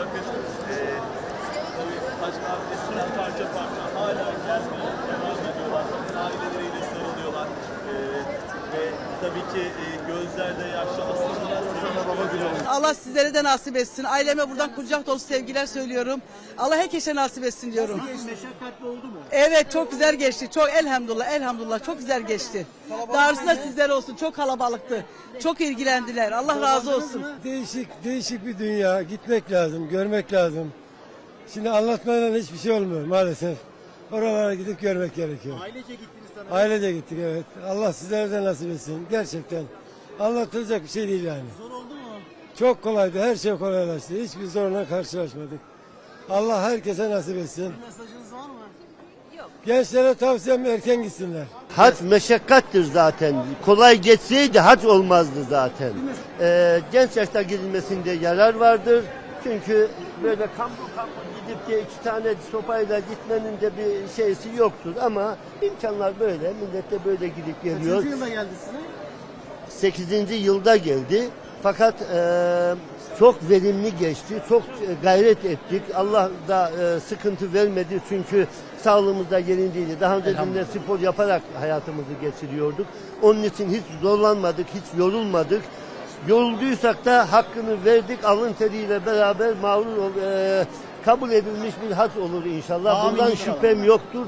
Bakın e, eskiden parça parça tabii ki e, gözlerde günü Allah sizlere de nasip etsin. Aileme buradan kucak dolusu sevgiler söylüyorum. Allah herkese nasip etsin diyorum. Meşakkatli oldu mu? Evet çok güzel geçti. Çok elhamdülillah elhamdülillah çok güzel geçti. Darısı da sizler olsun. Çok kalabalıktı. Çok ilgilendiler. Allah razı olsun. Değişik, değişik bir dünya. Gitmek lazım, görmek lazım. Şimdi anlatmayla hiçbir şey olmuyor maalesef. Oralara gidip görmek gerekiyor. Ailece gittiniz sana. Ailece gittik evet. Allah sizlere de nasip etsin. Gerçekten anlatılacak bir şey değil yani. Zor oldu mu? Çok kolaydı, her şey kolaylaştı. Hiçbir zorla karşılaşmadık. Allah herkese nasip etsin. Mesajınız var mı? Gençlere tavsiyem erken gitsinler. Hac meşakkattir zaten. Kolay geçseydi hac olmazdı zaten. Ee, genç yaşta gidilmesinde yarar vardır. Çünkü böyle kambu kambu gidip de iki tane sopayla gitmenin de bir şeysi yoktur. Ama imkanlar böyle. Millet de böyle gidip geliyor. Kaçıncı yılda geldi size? 8. yılda geldi. Fakat e, çok verimli geçti. Çok e, gayret ettik. Allah da e, sıkıntı vermedi çünkü sağlığımız da yerindeydi. Daha önce de spor yaparak hayatımızı geçiriyorduk. Onun için hiç zorlanmadık, hiç yorulmadık. Yorulduysak da hakkını verdik. Alın teriyle beraber mağrur ol, e, kabul edilmiş bir hac olur inşallah. Bundan şüphem yoktur.